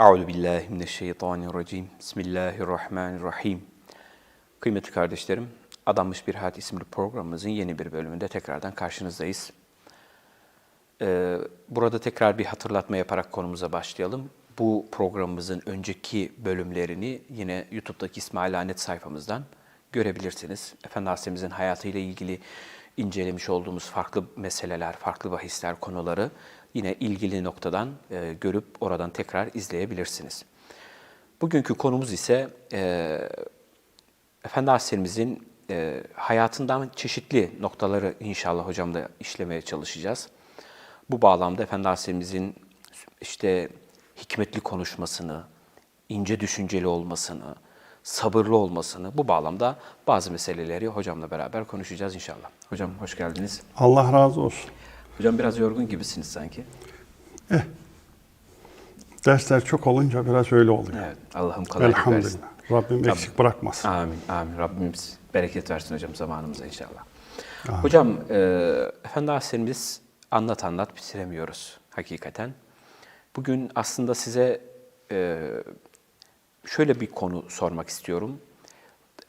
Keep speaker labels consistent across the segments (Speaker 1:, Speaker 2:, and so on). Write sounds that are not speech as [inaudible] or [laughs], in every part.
Speaker 1: Euzu billahi mineşşeytanirracim. Bismillahirrahmanirrahim. Kıymetli kardeşlerim, Adanmış Bir Hayat isimli programımızın yeni bir bölümünde tekrardan karşınızdayız. Ee, burada tekrar bir hatırlatma yaparak konumuza başlayalım. Bu programımızın önceki bölümlerini yine YouTube'daki İsmail Anet sayfamızdan görebilirsiniz. Efendi Aleyhisselam'ın hayatıyla ilgili incelemiş olduğumuz farklı meseleler, farklı bahisler, konuları yine ilgili noktadan e, görüp oradan tekrar izleyebilirsiniz. Bugünkü konumuz ise e, Efendi Aleyhisselam'ın e, hayatından çeşitli noktaları inşallah hocamla işlemeye çalışacağız. Bu bağlamda Efendi Aleyhisselam'ın işte hikmetli konuşmasını, ince düşünceli olmasını, sabırlı olmasını bu bağlamda bazı meseleleri hocamla beraber konuşacağız inşallah. Hocam hoş geldiniz.
Speaker 2: Allah razı olsun.
Speaker 1: Hocam biraz yorgun gibisiniz sanki.
Speaker 2: Dersler çok olunca biraz öyle oluyor.
Speaker 1: Evet, Allah'ım kolaylık versin.
Speaker 2: Elhamdülillah. Rabbim eksik bırakmasın.
Speaker 1: Amin, amin. Rabbimiz bereket versin hocam zamanımıza inşallah. Hocam, e, Efendi Aleyhisselam'ız anlat anlat bitiremiyoruz hakikaten. Bugün aslında size e, şöyle bir konu sormak istiyorum.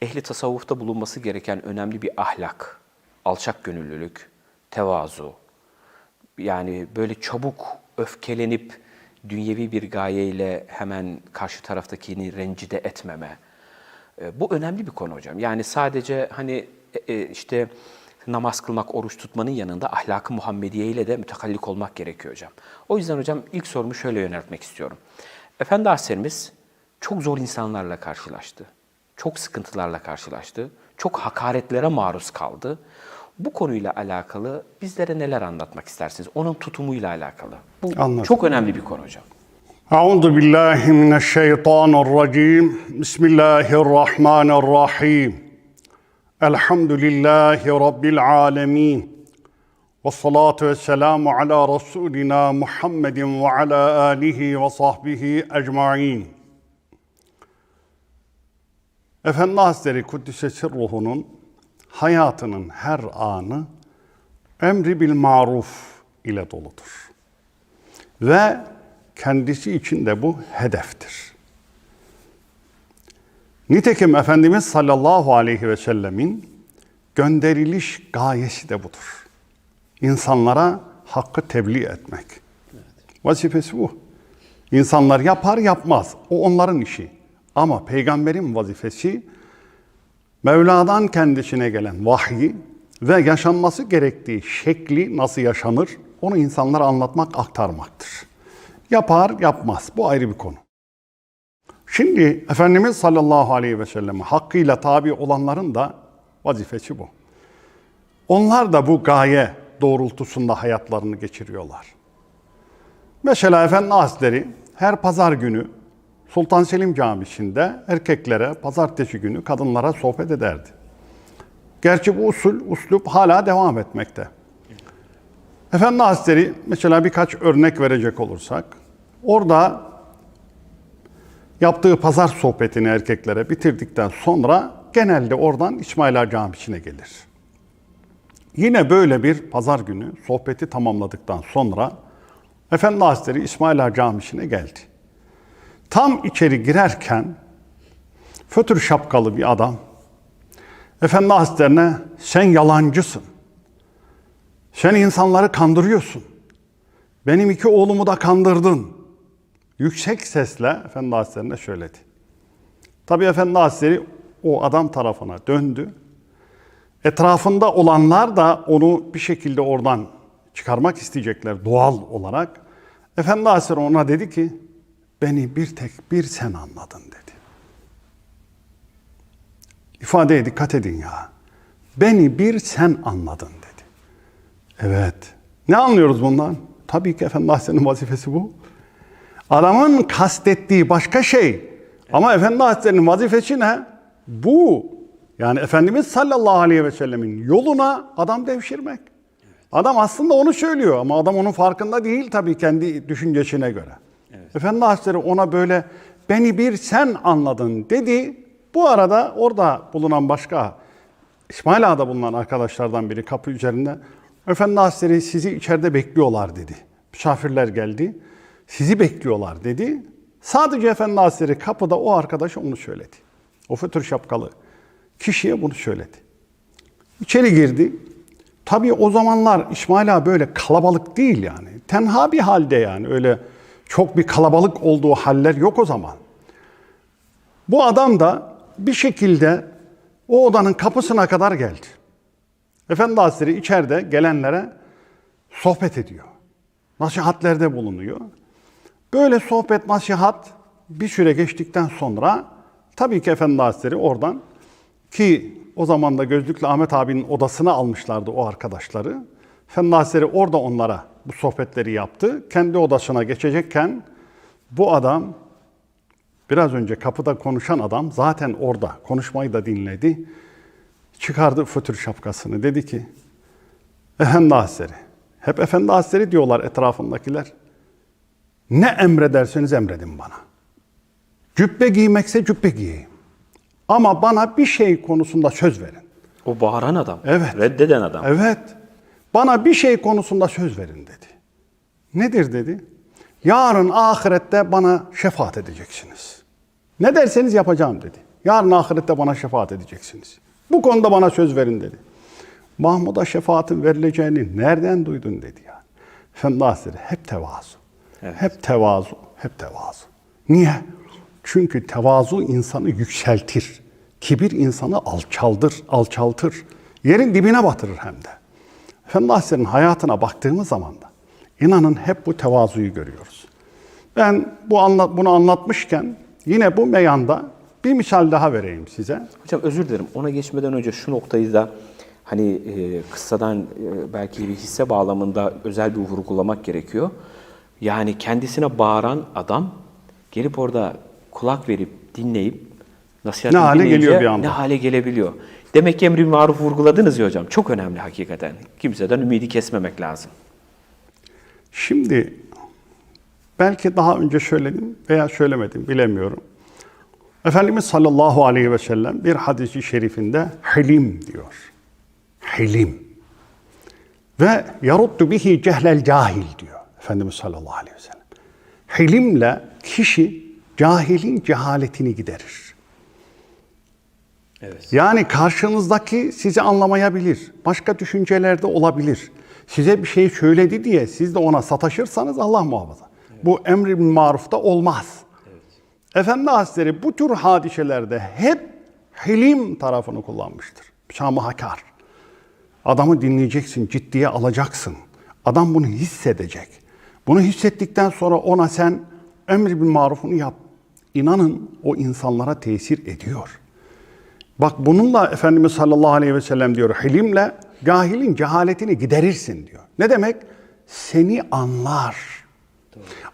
Speaker 1: Ehli tasavvufta bulunması gereken önemli bir ahlak, alçak gönüllülük, tevazu, yani böyle çabuk öfkelenip dünyevi bir gayeyle hemen karşı taraftakini rencide etmeme. E, Bu önemli bir konu hocam. Yani sadece hani e, e, işte namaz kılmak, oruç tutmanın yanında ahlakı Muhammediye ile de mütekallik olmak gerekiyor hocam. O yüzden hocam ilk sorumu şöyle yöneltmek istiyorum. Efendi Aleyhisselam'ız çok zor insanlarla karşılaştı. Çok sıkıntılarla karşılaştı. Çok hakaretlere maruz kaldı. Bu konuyla alakalı bizlere neler anlatmak istersiniz? Onun tutumuyla alakalı. Bu
Speaker 2: Anladım.
Speaker 1: çok önemli bir konu hocam.
Speaker 2: Euzu billahi mineşşeytanirracim. Bismillahirrahmanirrahim. Elhamdülillahi rabbil alamin. Ve salatu ve selamu ala Resulina Muhammedin ve ala alihi ve sahbihi ecmain. Efendi Hazretleri Kuddisesi ruhunun hayatının her anı emri bil maruf ile doludur. Ve kendisi için de bu hedeftir. Nitekim Efendimiz sallallahu aleyhi ve sellemin gönderiliş gayesi de budur. İnsanlara hakkı tebliğ etmek. Vazifesi bu. İnsanlar yapar yapmaz. O onların işi. Ama peygamberin vazifesi Mevla'dan kendisine gelen vahyi ve yaşanması gerektiği şekli nasıl yaşanır onu insanlara anlatmak, aktarmaktır. Yapar, yapmaz. Bu ayrı bir konu. Şimdi Efendimiz sallallahu aleyhi ve sellem hakkıyla tabi olanların da vazifesi bu. Onlar da bu gaye doğrultusunda hayatlarını geçiriyorlar. Mesela Efendi Hazretleri her pazar günü Sultan Selim Camisi'nde erkeklere pazartesi günü kadınlara sohbet ederdi. Gerçi bu usul, uslup hala devam etmekte. Efendi Hazretleri mesela birkaç örnek verecek olursak, orada yaptığı pazar sohbetini erkeklere bitirdikten sonra genelde oradan İsmail Ağa Camisi'ne gelir. Yine böyle bir pazar günü sohbeti tamamladıktan sonra Efendi Hazretleri İsmail Ağa Camisi'ne geldi. Tam içeri girerken fötür şapkalı bir adam Efendi Hazretlerine sen yalancısın. Sen insanları kandırıyorsun. Benim iki oğlumu da kandırdın. Yüksek sesle Efendi Hazretlerine söyledi. Tabi Efendi Hazretleri o adam tarafına döndü. Etrafında olanlar da onu bir şekilde oradan çıkarmak isteyecekler doğal olarak. Efendi Hazretleri ona dedi ki, beni bir tek bir sen anladın dedi. İfadeye dikkat edin ya. Beni bir sen anladın dedi. Evet. Ne anlıyoruz bundan? Tabii ki Efendi Hazretleri'nin vazifesi bu. Adamın kastettiği başka şey. Ama Efendi Hazretleri'nin vazifesi ne? Bu. Yani Efendimiz sallallahu aleyhi ve sellemin yoluna adam devşirmek. Adam aslında onu söylüyor ama adam onun farkında değil tabii kendi düşüncesine göre. Efendi Hazretleri ona böyle beni bir sen anladın dedi. Bu arada orada bulunan başka İsmail Ağa'da bulunan arkadaşlardan biri kapı üzerinde Efendi Hazretleri sizi içeride bekliyorlar dedi. Misafirler geldi. Sizi bekliyorlar dedi. Sadece Efendi Hazretleri kapıda o arkadaşa onu söyledi. O fötr şapkalı kişiye bunu söyledi. İçeri girdi. Tabii o zamanlar İsmail Ağa böyle kalabalık değil yani. Tenha bir halde yani. Öyle çok bir kalabalık olduğu haller yok o zaman. Bu adam da bir şekilde o odanın kapısına kadar geldi. Efendi Hazretleri içeride gelenlere sohbet ediyor. Nasihatlerde bulunuyor. Böyle sohbet, nasihat bir süre geçtikten sonra tabii ki Efendi Hazretleri oradan ki o zaman da Gözlüklü Ahmet abinin odasına almışlardı o arkadaşları. Efendi Hazretleri orada onlara bu sohbetleri yaptı. Kendi odasına geçecekken bu adam biraz önce kapıda konuşan adam zaten orada konuşmayı da dinledi. Çıkardı fötür şapkasını dedi ki Efendi Hazretleri hep Efendi Hazretleri diyorlar etrafındakiler. Ne emrederseniz emredin bana. Cübbe giymekse cübbe giyeyim. Ama bana bir şey konusunda söz verin.
Speaker 1: O bağıran adam.
Speaker 2: Evet.
Speaker 1: Reddeden adam.
Speaker 2: Evet. Bana bir şey konusunda söz verin dedi. Nedir dedi? Yarın ahirette bana şefaat edeceksiniz. Ne derseniz yapacağım dedi. Yarın ahirette bana şefaat edeceksiniz. Bu konuda bana söz verin dedi. Mahmud'a şefaatin verileceğini nereden duydun dedi yani. Efendi Hazretleri hep tevazu.
Speaker 1: Evet.
Speaker 2: Hep tevazu, hep tevazu. Niye? Çünkü tevazu insanı yükseltir. Kibir insanı alçaldır, alçaltır. Yerin dibine batırır hem de. Efendi Hazretleri'nin hayatına baktığımız zaman da inanın hep bu tevazuyu görüyoruz. Ben bu anlat, bunu anlatmışken yine bu meyanda bir misal daha vereyim size.
Speaker 1: Hocam özür dilerim. Ona geçmeden önce şu noktayı da hani e, kıssadan e, belki bir hisse bağlamında özel bir vurgulamak gerekiyor. Yani kendisine bağıran adam gelip orada kulak verip dinleyip nasihat
Speaker 2: Ne hale
Speaker 1: dinleyince
Speaker 2: geliyor bir anda.
Speaker 1: Ne hale gelebiliyor. Demek ki emri maruf vurguladınız ya hocam. Çok önemli hakikaten. Kimseden ümidi kesmemek lazım.
Speaker 2: Şimdi belki daha önce söyledim veya söylemedim bilemiyorum. Efendimiz sallallahu aleyhi ve sellem bir hadisi şerifinde hilim diyor. Hilim. Ve yaruddu bihi cehlel cahil diyor Efendimiz sallallahu aleyhi ve sellem. Hilimle kişi cahilin cehaletini giderir.
Speaker 1: Evet.
Speaker 2: Yani karşınızdaki sizi anlamayabilir. Başka düşüncelerde olabilir. Size bir şey söyledi diye siz de ona sataşırsanız Allah muhafaza. Bu emri bil marufta olmaz. Efendi Hazretleri bu tür hadiselerde hep hilim tarafını kullanmıştır. Şamahakar. Adamı dinleyeceksin, ciddiye alacaksın. Adam bunu hissedecek. Bunu hissettikten sonra ona sen emri bil marufunu yap. İnanın o insanlara tesir ediyor. Bak bununla Efendimiz sallallahu aleyhi ve sellem diyor hilimle cahilin cehaletini giderirsin diyor. Ne demek? Seni anlar.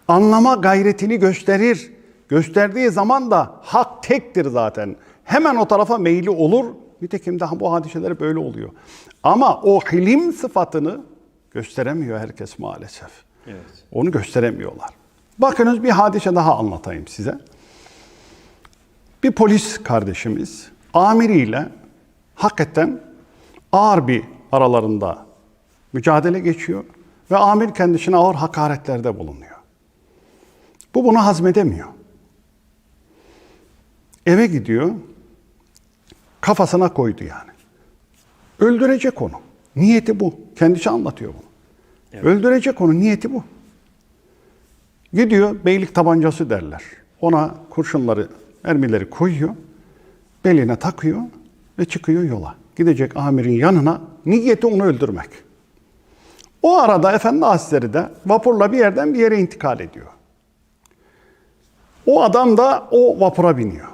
Speaker 2: Anlama gayretini gösterir. Gösterdiği zaman da hak tektir zaten. Hemen o tarafa meyli olur. Nitekim daha bu hadiseler böyle oluyor. Ama o hilim sıfatını gösteremiyor herkes maalesef.
Speaker 1: Evet.
Speaker 2: Onu gösteremiyorlar. Bakınız bir hadise daha anlatayım size. Bir polis kardeşimiz amiriyle hakikaten ağır bir aralarında mücadele geçiyor ve amir kendisine ağır hakaretlerde bulunuyor. Bu bunu hazmedemiyor. Eve gidiyor, kafasına koydu yani. Öldürecek onu. Niyeti bu. Kendisi anlatıyor bunu. Öldürecek onu. Niyeti bu. Gidiyor beylik tabancası derler. Ona kurşunları, mermileri koyuyor. Beline takıyor ve çıkıyor yola. Gidecek amirin yanına niyeti onu öldürmek. O arada Efendi Hazretleri de vapurla bir yerden bir yere intikal ediyor. O adam da o vapura biniyor.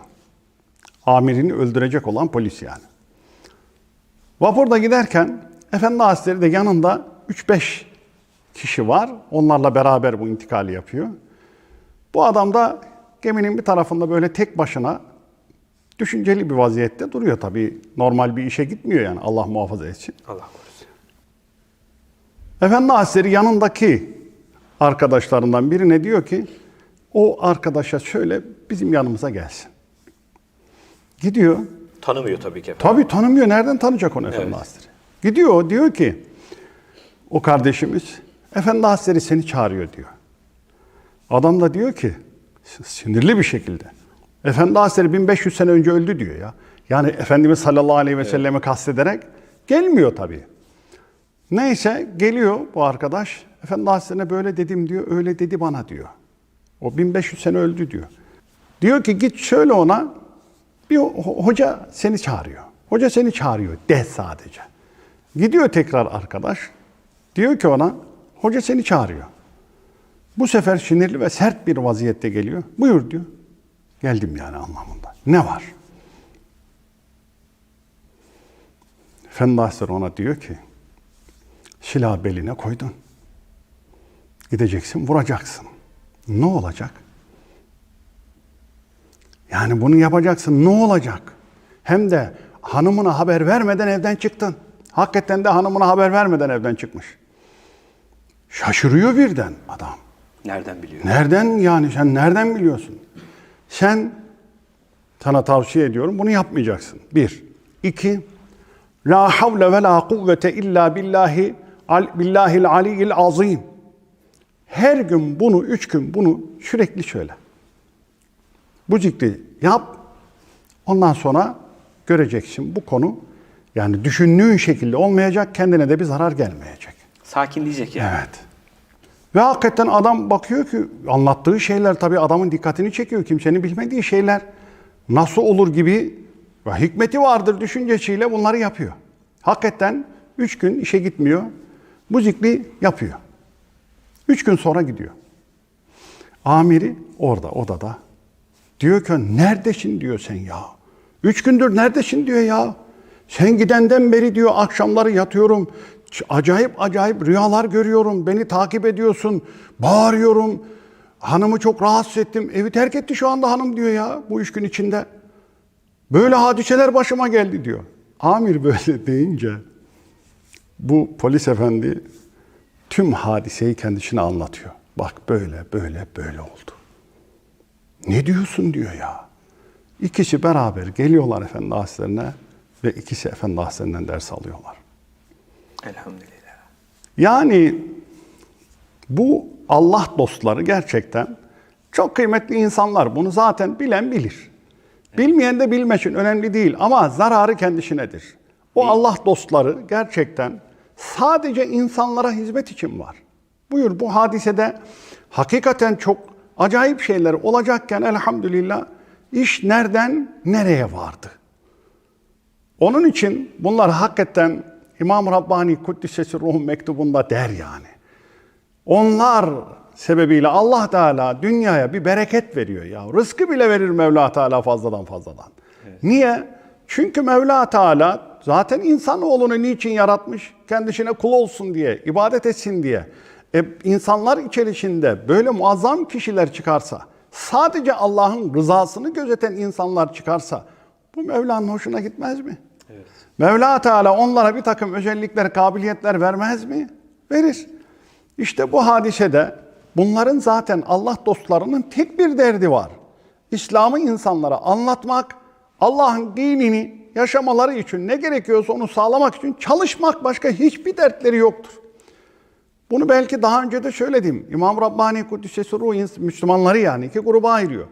Speaker 2: Amirini öldürecek olan polis yani. Vapurda giderken Efendi Hazretleri de yanında 3-5 kişi var. Onlarla beraber bu intikali yapıyor. Bu adam da geminin bir tarafında böyle tek başına düşünceli bir vaziyette duruyor tabii. Normal bir işe gitmiyor yani Allah muhafaza etsin.
Speaker 1: Allah korusun.
Speaker 2: Efendi Hazretleri yanındaki arkadaşlarından birine diyor ki o arkadaşa söyle bizim yanımıza gelsin. Gidiyor.
Speaker 1: Tanımıyor tabii ki efendim.
Speaker 2: Tabii tanımıyor. Nereden tanıyacak onu Efendi
Speaker 1: Evet.
Speaker 2: Hazretleri? Gidiyor diyor ki o kardeşimiz Efendi Hazretleri seni çağırıyor diyor. Adam da diyor ki Sinirli bir şekilde. Efendi Hazretleri 1500 sene önce öldü diyor ya. Yani Efendimiz sallallahu aleyhi ve sellemi kastederek gelmiyor tabii. Neyse geliyor bu arkadaş. Efendi Hazretlerine böyle dedim diyor. Öyle dedi bana diyor. O 1500 sene öldü diyor. Diyor ki git söyle ona bir ho- hoca seni çağırıyor. Hoca seni çağırıyor de sadece. Gidiyor tekrar arkadaş. Diyor ki ona hoca seni çağırıyor. Bu sefer sinirli ve sert bir vaziyette geliyor. Buyur diyor. Geldim yani anlamında. Ne var? Hazretleri ona diyor ki silah beline koydun. Gideceksin vuracaksın. Ne olacak? Yani bunu yapacaksın. Ne olacak? Hem de hanımına haber vermeden evden çıktın. Hakikaten de hanımına haber vermeden evden çıkmış. Şaşırıyor birden adam.
Speaker 1: Nereden biliyor?
Speaker 2: Nereden yani sen nereden biliyorsun? Sen sana tavsiye ediyorum bunu yapmayacaksın. Bir. İki. La havle ve la kuvvete illa billahi al, billahil aliyyil azim. Her gün bunu, üç gün bunu sürekli söyle. Bu zikri yap. Ondan sonra göreceksin bu konu yani düşündüğün şekilde olmayacak, kendine de bir zarar gelmeyecek.
Speaker 1: Sakin diyecek yani.
Speaker 2: Evet. Ve hakikaten adam bakıyor ki anlattığı şeyler tabii adamın dikkatini çekiyor. Kimsenin bilmediği şeyler nasıl olur gibi ve hikmeti vardır düşüncesiyle bunları yapıyor. Hakikaten üç gün işe gitmiyor. Bu zikri yapıyor. Üç gün sonra gidiyor. Amiri orada odada. Diyor ki neredesin diyor sen ya. Üç gündür neredesin diyor ya. Sen gidenden beri diyor akşamları yatıyorum. Acayip acayip rüyalar görüyorum. Beni takip ediyorsun. Bağırıyorum. Hanımı çok rahatsız ettim. Evi terk etti şu anda hanım diyor ya bu üç gün içinde. Böyle hadiseler başıma geldi diyor. Amir böyle [laughs] deyince bu polis efendi tüm hadiseyi kendisine anlatıyor. Bak böyle böyle böyle oldu. Ne diyorsun diyor ya. İkisi beraber geliyorlar Efendi Hazretlerine ve ikisi Efendi Hazretlerinden ders alıyorlar.
Speaker 1: Elhamdülillah.
Speaker 2: Yani bu Allah dostları gerçekten çok kıymetli insanlar. Bunu zaten bilen bilir. Bilmeyen de bilmesin önemli değil ama zararı kendisinedir. O Allah dostları gerçekten sadece insanlara hizmet için var. Buyur bu hadisede hakikaten çok acayip şeyler olacakken elhamdülillah iş nereden nereye vardı? Onun için bunlar hakikaten İmam Rabbani Kuddisesi Ruhun mektubunda der yani. Onlar sebebiyle Allah Teala dünyaya bir bereket veriyor ya. Rızkı bile verir Mevla Teala fazladan fazladan. Niye? Çünkü Mevla Teala zaten insanoğlunu niçin yaratmış? Kendisine kul olsun diye, ibadet etsin diye. E, insanlar içerisinde böyle muazzam kişiler çıkarsa, sadece Allah'ın rızasını gözeten insanlar çıkarsa, bu Mevla'nın hoşuna gitmez mi? Mevla Teala onlara bir takım özellikler, kabiliyetler vermez mi? Verir. İşte bu hadisede bunların zaten Allah dostlarının tek bir derdi var. İslam'ı insanlara anlatmak, Allah'ın dinini yaşamaları için ne gerekiyorsa onu sağlamak için çalışmak başka hiçbir dertleri yoktur. Bunu belki daha önce de söyledim. İmam Rabbani Kuddisesi Ruh Müslümanları yani iki gruba ayırıyor.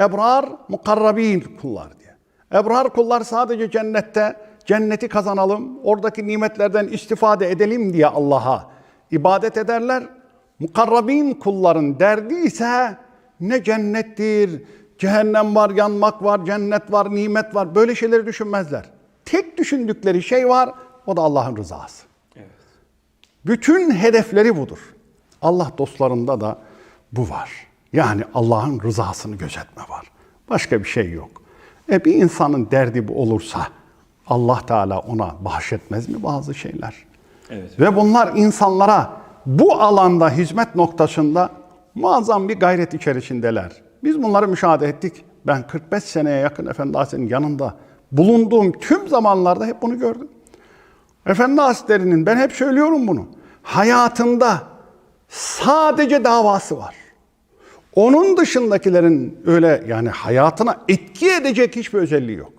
Speaker 2: Ebrar, mukarrabin kullar diye. Ebrar kullar sadece cennette cenneti kazanalım, oradaki nimetlerden istifade edelim diye Allah'a ibadet ederler. Mukarrabin kulların derdi ise ne cennettir, cehennem var, yanmak var, cennet var, nimet var. Böyle şeyleri düşünmezler. Tek düşündükleri şey var, o da Allah'ın rızası. Bütün hedefleri budur. Allah dostlarında da bu var. Yani Allah'ın rızasını gözetme var. Başka bir şey yok. E bir insanın derdi bu olursa Allah Teala ona bahşetmez mi bazı şeyler?
Speaker 1: Evet.
Speaker 2: Ve bunlar insanlara bu alanda hizmet noktasında muazzam bir gayret içerisindeler. Biz bunları müşahede ettik. Ben 45 seneye yakın Efendi Hazretleri'nin yanında bulunduğum tüm zamanlarda hep bunu gördüm. Efendi Hazretleri'nin ben hep söylüyorum bunu. Hayatında sadece davası var. Onun dışındakilerin öyle yani hayatına etki edecek hiçbir özelliği yok.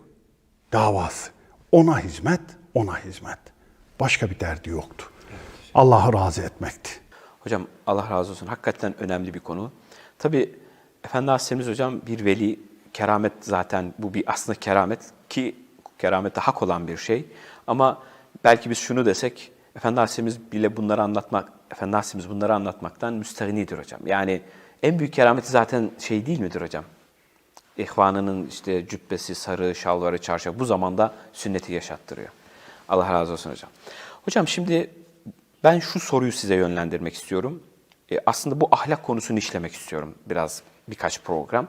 Speaker 2: Davası. Ona hizmet, ona hizmet. Başka bir derdi yoktu. Allah'ı razı etmekti.
Speaker 1: Hocam Allah razı olsun. Hakikaten önemli bir konu. Tabii Efendi Aleyhisselam'ız hocam bir veli, keramet zaten bu bir aslında keramet ki keramette hak olan bir şey. Ama belki biz şunu desek, Efendi Aleyhisselam'ız bile bunları anlatmak, Efendi Aleyhisselam'ız bunları anlatmaktan müstahinidir hocam. Yani en büyük kerameti zaten şey değil midir hocam? İhvanının işte cübbesi, sarı, şalvarı, çarşaf bu zamanda sünneti yaşattırıyor. Allah razı olsun hocam. Hocam şimdi ben şu soruyu size yönlendirmek istiyorum. E, aslında bu ahlak konusunu işlemek istiyorum biraz birkaç program.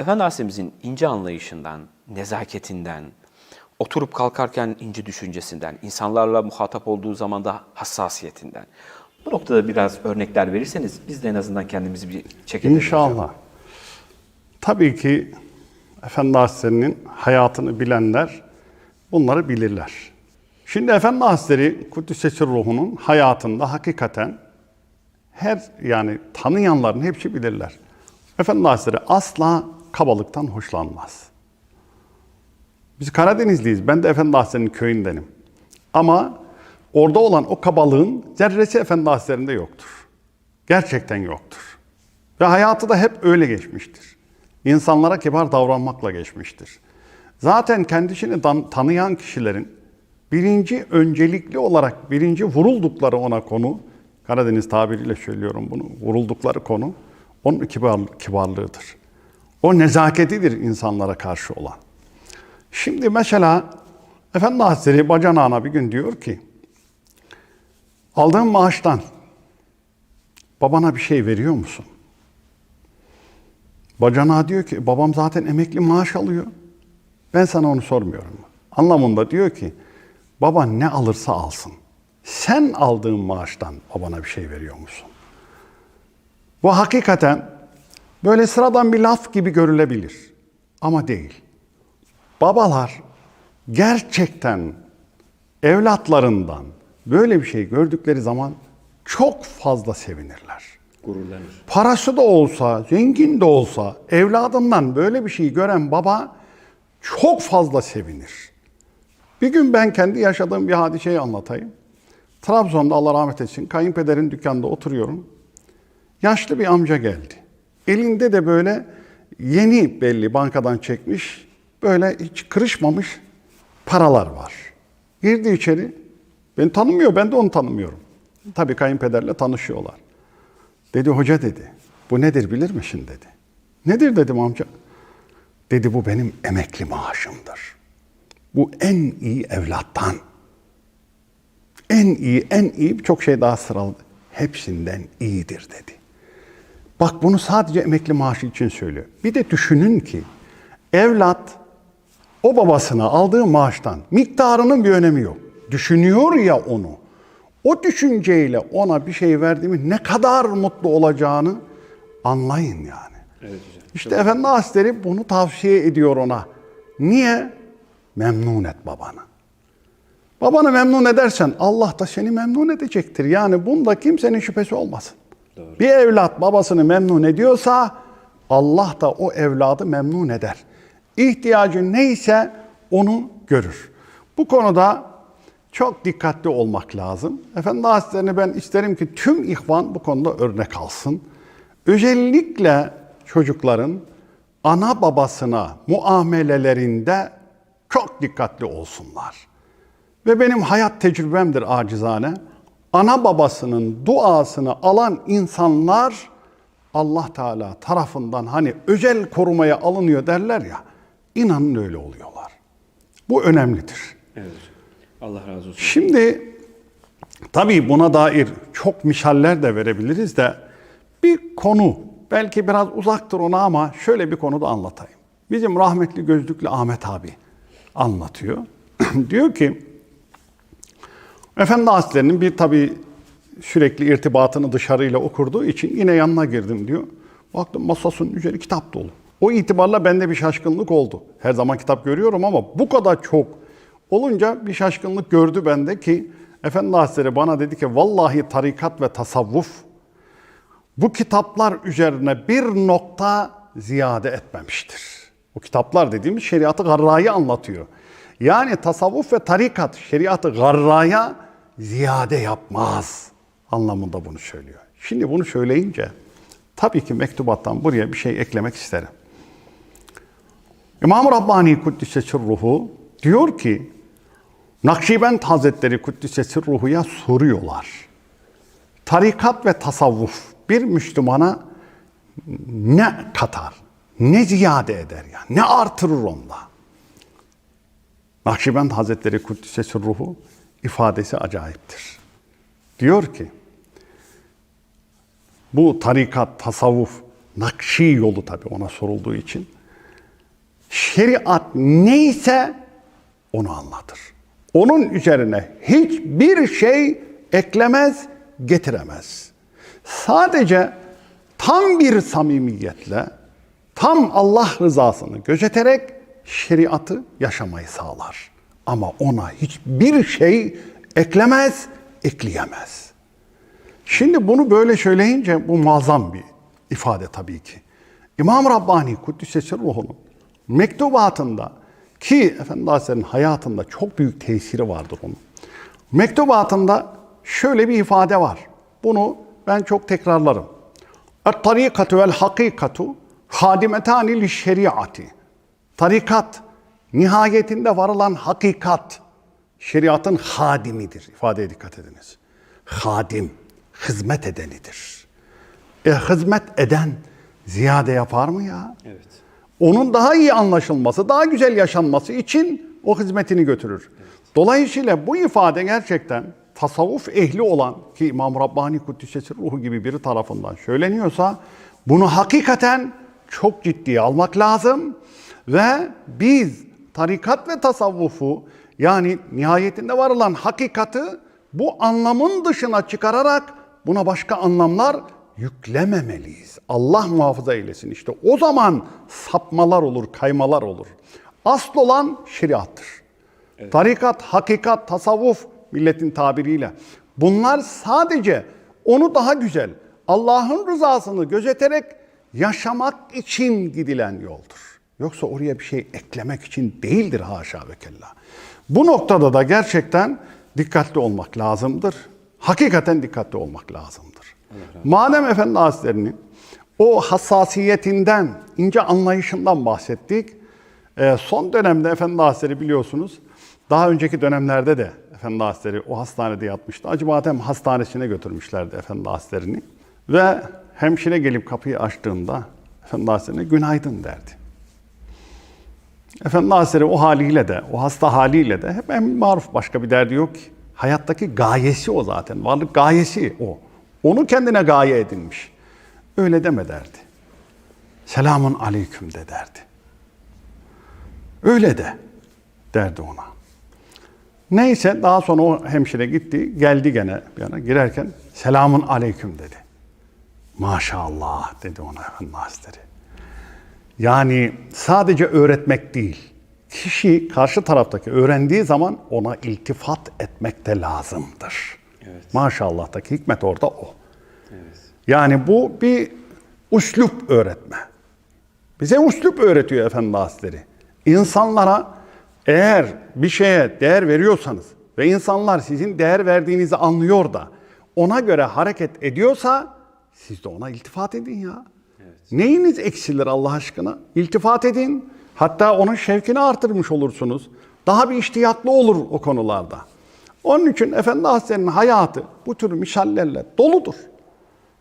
Speaker 1: Efendi Aleyhisselam'ın ince anlayışından, nezaketinden, oturup kalkarken ince düşüncesinden, insanlarla muhatap olduğu zaman da hassasiyetinden. Bu noktada biraz örnekler verirseniz biz de en azından kendimizi bir çekebiliriz.
Speaker 2: İnşallah. Tabii ki Efendi Hazretleri'nin hayatını bilenler bunları bilirler. Şimdi Efendi Hazretleri Kuddüs'e ruhunun hayatında hakikaten her yani tanıyanların hepsi bilirler. Efendi Hazretleri asla kabalıktan hoşlanmaz. Biz Karadenizliyiz. Ben de Efendi Hazretleri'nin köyündenim. Ama orada olan o kabalığın zerresi Efendi Hazretleri'nde yoktur. Gerçekten yoktur. Ve hayatı da hep öyle geçmiştir. İnsanlara kibar davranmakla geçmiştir. Zaten kendisini tanıyan kişilerin birinci öncelikli olarak birinci vuruldukları ona konu, Karadeniz tabiriyle söylüyorum bunu, vuruldukları konu onun kibar, kibarlığıdır. O nezaketidir insanlara karşı olan. Şimdi mesela Efendi Hazretleri bacanağına bir gün diyor ki, aldığın maaştan babana bir şey veriyor musun? Bacanağı diyor ki babam zaten emekli maaş alıyor. Ben sana onu sormuyorum. Anlamında diyor ki baba ne alırsa alsın. Sen aldığın maaştan babana bir şey veriyor musun? Bu hakikaten böyle sıradan bir laf gibi görülebilir. Ama değil. Babalar gerçekten evlatlarından böyle bir şey gördükleri zaman çok fazla sevinirler.
Speaker 1: Gururlanır.
Speaker 2: Parası da olsa, zengin de olsa evladından böyle bir şey gören baba çok fazla sevinir. Bir gün ben kendi yaşadığım bir hadiseyi anlatayım. Trabzon'da Allah rahmet etsin kayınpederin dükkanında oturuyorum. Yaşlı bir amca geldi. Elinde de böyle yeni belli bankadan çekmiş, böyle hiç kırışmamış paralar var. Girdi içeri. Beni tanımıyor, ben de onu tanımıyorum. Tabii kayınpederle tanışıyorlar. Dedi hoca dedi. Bu nedir bilir misin dedi. Nedir dedim amca. Dedi bu benim emekli maaşımdır. Bu en iyi evlattan. En iyi, en iyi çok şey daha sıralı. Hepsinden iyidir dedi. Bak bunu sadece emekli maaşı için söylüyor. Bir de düşünün ki evlat o babasına aldığı maaştan miktarının bir önemi yok. Düşünüyor ya onu. O düşünceyle ona bir şey verdiğimi ne kadar mutlu olacağını anlayın yani.
Speaker 1: Evet hocam.
Speaker 2: İşte Efendi Hazretleri bunu tavsiye ediyor ona. Niye? Memnun et babanı. Babanı memnun edersen Allah da seni memnun edecektir. Yani bunda kimsenin şüphesi olmasın. Bir evlat babasını memnun ediyorsa Allah da o evladı memnun eder. İhtiyacı neyse onu görür. Bu konuda çok dikkatli olmak lazım. Efendi Hazretleri'ni ben isterim ki tüm ihvan bu konuda örnek alsın. Özellikle çocukların ana babasına muamelelerinde çok dikkatli olsunlar. Ve benim hayat tecrübemdir acizane. Ana babasının duasını alan insanlar Allah Teala tarafından hani özel korumaya alınıyor derler ya. İnanın öyle oluyorlar. Bu önemlidir.
Speaker 1: Evet. Allah razı olsun.
Speaker 2: Şimdi tabii buna dair çok misaller de verebiliriz de bir konu belki biraz uzaktır ona ama şöyle bir konu da anlatayım. Bizim rahmetli gözlüklü Ahmet abi anlatıyor. [clears throat] Diyor ki Efendi Hazretleri'nin bir tabii sürekli irtibatını dışarıyla okurduğu için yine yanına girdim diyor. Baktım masasının üzeri kitap dolu. O itibarla bende bir şaşkınlık oldu. Her zaman kitap görüyorum ama bu kadar çok olunca bir şaşkınlık gördü bende ki Efendi Hazretleri bana dedi ki vallahi tarikat ve tasavvuf bu kitaplar üzerine bir nokta ziyade etmemiştir. Bu kitaplar dediğimiz şeriatı garrayı anlatıyor. Yani tasavvuf ve tarikat şeriatı garraya ziyade yapmaz anlamında bunu söylüyor. Şimdi bunu söyleyince Tabii ki mektubattan buraya bir şey eklemek isterim. İmam-ı Rabbani Kuddise Sirruhu diyor ki Nakşibend Hazretleri Kuddise Sirruhu'ya soruyorlar. Tarikat ve tasavvuf bir Müslümana ne katar, ne ziyade eder yani, ne artırır onda? Nakşibend Hazretleri Kuddise Sirruhu ifadesi acayiptir. Diyor ki, bu tarikat, tasavvuf, nakşi yolu tabi ona sorulduğu için, şeriat neyse onu anlatır. Onun üzerine hiçbir şey eklemez, getiremez. Sadece tam bir samimiyetle, tam Allah rızasını gözeterek şeriatı yaşamayı sağlar. Ama ona hiçbir şey eklemez, ekleyemez. Şimdi bunu böyle söyleyince bu muazzam bir ifade tabii ki. İmam Rabbani Kuddisesi Ruhu'nun mektubatında ki Efendi Hazretleri'nin hayatında çok büyük tesiri vardır onun. Mektubatında şöyle bir ifade var. Bunu ben çok tekrarlarım. Et-tarikatu vel hakikatu hadimetani li şeriati. Tarikat nihayetinde varılan hakikat şeriatın hadimidir. İfadeye dikkat ediniz. Hadim, hizmet edenidir. E hizmet eden ziyade yapar mı ya?
Speaker 1: Evet.
Speaker 2: Onun daha iyi anlaşılması, daha güzel yaşanması için o hizmetini götürür. Dolayısıyla bu ifade gerçekten tasavvuf ehli olan ki İmam Rabbani Kuddisesi Ruhu gibi biri tarafından söyleniyorsa bunu hakikaten çok ciddiye almak lazım ve biz tarikat ve tasavvufu yani nihayetinde varılan hakikati bu anlamın dışına çıkararak buna başka anlamlar yüklememeliyiz. Allah muhafaza eylesin. İşte o zaman sapmalar olur, kaymalar olur. Asıl olan şeriattır. Tarikat, hakikat, tasavvuf milletin tabiriyle. Bunlar sadece onu daha güzel, Allah'ın rızasını gözeterek yaşamak için gidilen yoldur. Yoksa oraya bir şey eklemek için değildir haşa ve kella. Bu noktada da gerçekten dikkatli olmak lazımdır. Hakikaten dikkatli olmak lazımdır. Madem Efendi Hazretleri'nin o hassasiyetinden, ince anlayışından bahsettik. Ee, son dönemde Efendi Hazretleri biliyorsunuz, daha önceki dönemlerde de Efendi Hazretleri o hastanede yatmıştı. Acıbadem Hastanesi'ne götürmüşlerdi Efendi Hazretleri'ni. Ve hemşire gelip kapıyı açtığında Efendi Hazretleri'ne günaydın derdi. Efendi Hazretleri o haliyle de, o hasta haliyle de hep en maruf başka bir derdi yok ki. Hayattaki gayesi o zaten. Varlık gayesi o. Onu kendine gaye edinmiş. Öyle deme derdi. Selamun aleyküm de derdi. Öyle de derdi ona. Neyse daha sonra o hemşire gitti, geldi gene yana girerken selamun aleyküm dedi. Maşallah dedi ona Efendi. Yani sadece öğretmek değil, kişi karşı taraftaki öğrendiği zaman ona iltifat etmek de lazımdır.
Speaker 1: Evet.
Speaker 2: Maşallah'taki hikmet orada o. Yani bu bir uslup öğretme. Bize uslup öğretiyor Efendi Hazretleri. İnsanlara eğer bir şeye değer veriyorsanız ve insanlar sizin değer verdiğinizi anlıyor da ona göre hareket ediyorsa siz de ona iltifat edin ya. Neyiniz eksilir Allah aşkına? İltifat edin. Hatta onun şevkini artırmış olursunuz. Daha bir iştiyaklı olur o konularda. Onun için Efendi Hazretleri'nin hayatı bu tür misallerle doludur.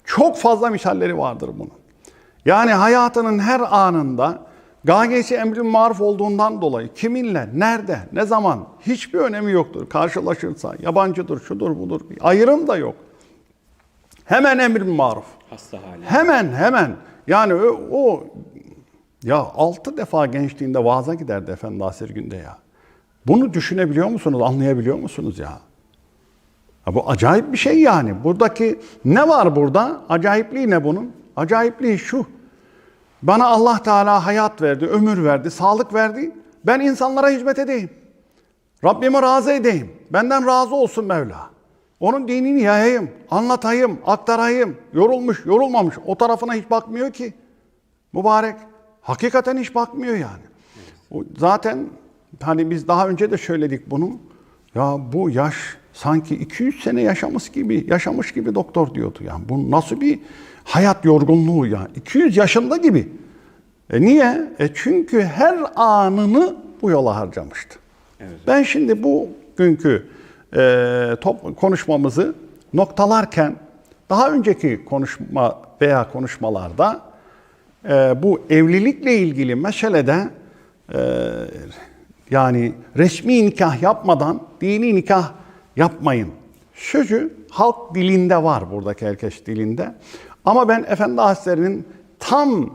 Speaker 2: Çok fazla misalleri vardır bunun. Yani hayatının her anında gayesi emrin maruf olduğundan dolayı kiminle, nerede, ne zaman hiçbir önemi yoktur. Karşılaşırsa yabancıdır, şudur budur. Bir ayrım da yok. Hemen emrin maruf.
Speaker 1: Hasta hali.
Speaker 2: Hemen hemen. Yani o, o ya altı defa gençliğinde vaaza giderdi Efendi Hazretleri günde ya. Bunu düşünebiliyor musunuz, anlayabiliyor musunuz ya? ya? Bu acayip bir şey yani. Buradaki ne var burada? Acayipliği ne bunun? Acayipliği şu. Bana Allah Teala hayat verdi, ömür verdi, sağlık verdi. Ben insanlara hizmet edeyim. Rabbimi razı edeyim. Benden razı olsun Mevla. Onun dinini yayayım, anlatayım, aktarayım. Yorulmuş, yorulmamış. O tarafına hiç bakmıyor ki. Mübarek. Hakikaten hiç bakmıyor yani. Zaten hani biz daha önce de söyledik bunu. Ya bu yaş sanki 200 sene yaşamış gibi, yaşamış gibi doktor diyordu. Yani bu nasıl bir hayat yorgunluğu ya? 200 yaşında gibi. E niye? E çünkü her anını bu yola harcamıştı. Ben şimdi bu günkü e, top, konuşmamızı noktalarken daha önceki konuşma veya konuşmalarda e, bu evlilikle ilgili meselede e, yani resmi nikah yapmadan dini nikah yapmayın. Sözü halk dilinde var buradaki herkes dilinde. Ama ben Efendi Hazretleri'nin tam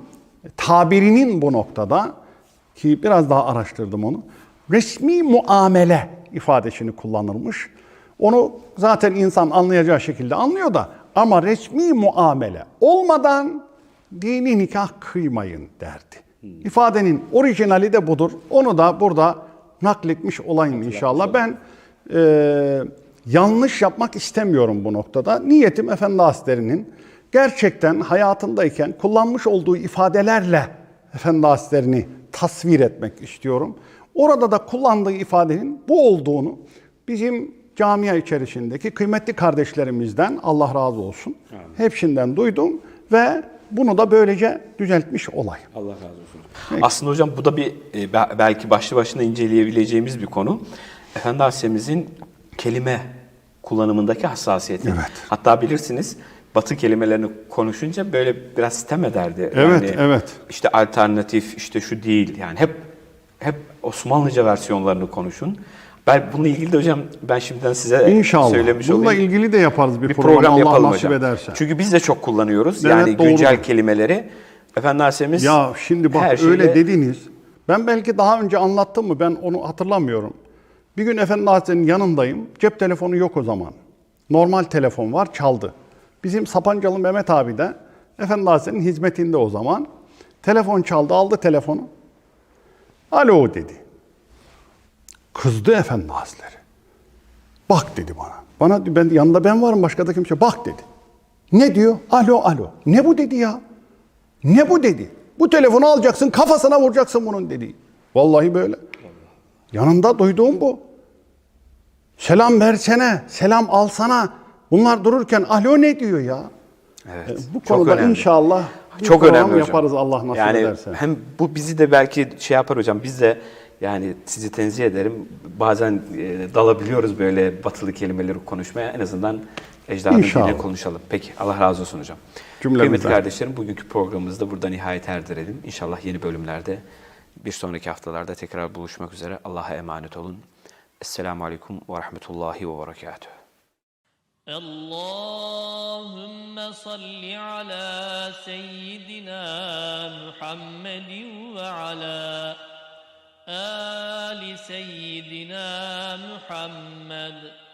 Speaker 2: tabirinin bu noktada ki biraz daha araştırdım onu. Resmi muamele ifadesini kullanırmış. Onu zaten insan anlayacağı şekilde anlıyor da ama resmi muamele olmadan dini nikah kıymayın derdi. İfadenin orijinali de budur. Onu da burada nakletmiş olayım inşallah. Ben e, yanlış yapmak istemiyorum bu noktada. Niyetim Efendi Hazretleri'nin gerçekten hayatındayken kullanmış olduğu ifadelerle Efendi Hazretlerini tasvir etmek istiyorum. Orada da kullandığı ifadenin bu olduğunu bizim camia içerisindeki kıymetli kardeşlerimizden Allah razı olsun. Hepsinden duydum ve bunu da böylece düzeltmiş olayım.
Speaker 1: Allah razı olsun. Aslında hocam bu da bir e, be- belki başlı başına inceleyebileceğimiz bir konu. Efendi Aleyhisselam'ın kelime kullanımındaki hassasiyeti.
Speaker 2: Evet.
Speaker 1: Hatta bilirsiniz Batı kelimelerini konuşunca böyle biraz sitem ederdi.
Speaker 2: Evet, evet.
Speaker 1: İşte alternatif, işte şu değil. Yani hep hep Osmanlıca versiyonlarını konuşun. Ben bununla ilgili de hocam ben şimdiden size
Speaker 2: İnşallah.
Speaker 1: söylemiş
Speaker 2: Bununla
Speaker 1: olayım.
Speaker 2: ilgili de yaparız bir,
Speaker 1: bir
Speaker 2: program,
Speaker 1: program,
Speaker 2: Allah nasip
Speaker 1: hocam.
Speaker 2: ederse.
Speaker 1: Çünkü biz de çok kullanıyoruz.
Speaker 2: Evet,
Speaker 1: yani
Speaker 2: doğrudur.
Speaker 1: güncel kelimeleri. Efendi Aleyhisselam'ız
Speaker 2: Ya şimdi bak öyle
Speaker 1: şeyle-
Speaker 2: dediniz. Ben belki daha önce anlattım mı ben onu hatırlamıyorum. Bir gün Efendi Hazretleri'nin yanındayım. Cep telefonu yok o zaman. Normal telefon var çaldı. Bizim Sapancalı Mehmet abi de Efendi Hazretleri'nin hizmetinde o zaman. Telefon çaldı aldı telefonu. Alo dedi. Kızdı Efendi Hazretleri. Bak dedi bana. Bana ben yanında ben varım başka da kimse. Bak dedi. Ne diyor? Alo alo. Ne bu dedi ya? Ne bu dedi? Bu telefonu alacaksın kafasına vuracaksın bunun dedi. Vallahi böyle. Yanında duyduğum bu. Selam versene, selam alsana. Bunlar dururken alo ne diyor ya?
Speaker 1: Evet.
Speaker 2: E, Bu konuda
Speaker 1: önemli.
Speaker 2: inşallah
Speaker 1: çok önemli hocam.
Speaker 2: yaparız Allah nasip
Speaker 1: yani
Speaker 2: ederse.
Speaker 1: Hem bu bizi de belki şey yapar hocam. Biz de yani sizi tenzih ederim. Bazen e, dalabiliyoruz böyle batılı kelimeleri konuşmaya. En azından ecdadın
Speaker 2: İnşallah.
Speaker 1: dilini konuşalım. Peki Allah razı olsun hocam.
Speaker 2: Cümlemizden.
Speaker 1: Kıymetli kardeşlerim bugünkü programımızda burada nihayet erdirelim. İnşallah yeni bölümlerde bir sonraki haftalarda tekrar buluşmak üzere. Allah'a emanet olun. Esselamu Aleyküm ve Rahmetullahi ve Berekatuhu.
Speaker 3: اللهم صل على سيدنا محمد وعلى آل سيدنا محمد.